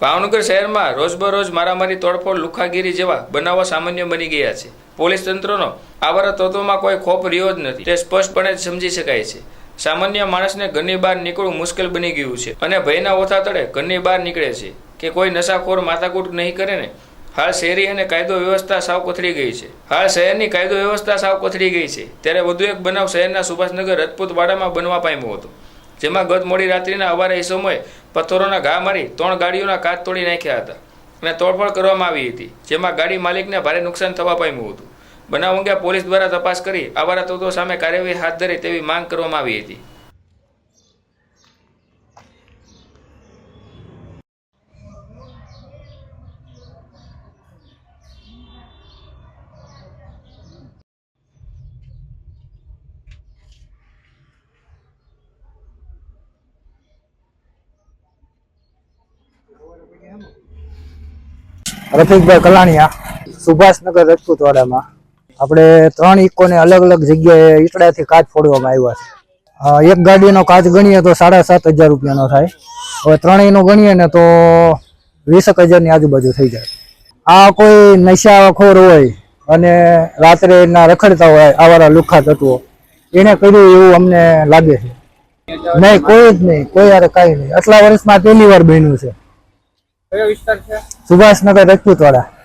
ભાવનગર શહેરમાં રોજબરોજ મારામારી, તોડફોડ, લુખાગીરી જેવા બનાવો સામાન્ય બની ગયા છે. પોલીસ તંત્રનો આવારા તત્વોમાં કોઈ ખોફ રહ્યો જ નથી. તે સ્પષ્ટપણે જ સમજી શકાય છે. સામાન્ય માણસને ઘરની બહાર નીકળવું મુશ્કેલ બની ગયું છે અને ભયના ઓથા તળે ઘરની બહાર નીકળે છે કે કોઈ નશાખોર માથાકૂટ નહીં કરે ને. હાલ શહેરી અને કાયદો વ્યવસ્થા સાવ કથળી ગઈ છે. હાલ શહેરની કાયદો વ્યવસ્થા સાવ કથળી ગઈ છે. ત્યારે વધુ એક બનાવ શહેરના સુભાષનગર, રજપૂતવાડામાં બનવા પામ્યો હતો. જેમાં ગત મોડી રાત્રિના અવારે સમયે પથ્થરોના ઘા મારી ત્રણ ગાડીઓના કાચ તોડી નાખ્યા હતા અને તોડફોડ કરવામાં આવી હતી, જેમાં ગાડી માલિકને ભારે નુકસાન થવા પામ્યું હતું. બનાવ અંગે પોલીસ દ્વારા તપાસ કરી આવારા તત્વો સામે કાર્યવાહી હાથ ધરે તેવી માંગ કરવામાં આવી હતી. રફીકભાઈ કલાણીયા, સુભાષનગર રજપૂતવાડામાં. આપણે ત્રણ ઇકોને અલગ અલગ જગ્યાએ ઈટડાથી કાચ ફોડવામાં આવ્યા છે. એક ગાડીનો કાચ ગણીએ તો સાડા સાત હજાર રૂપિયાનો થાય. હવે ત્રણેયનો ગણીએ ને તો વીસેક હજારની આજુબાજુ થઈ જાય. આ કોઈ નશાખોર હોય અને રાત્રે એના રખડતા હોય આવારા લુખા તત્વો, એને કર્યું એવું અમને લાગે છે. નહીં, કોઈ જ નહીં, કોઈ યારે કાંઈ નહીં. આટલા વર્ષમાં પહેલી વાર બન્યું છે? સુભાષનગર રજપૂતવાડા.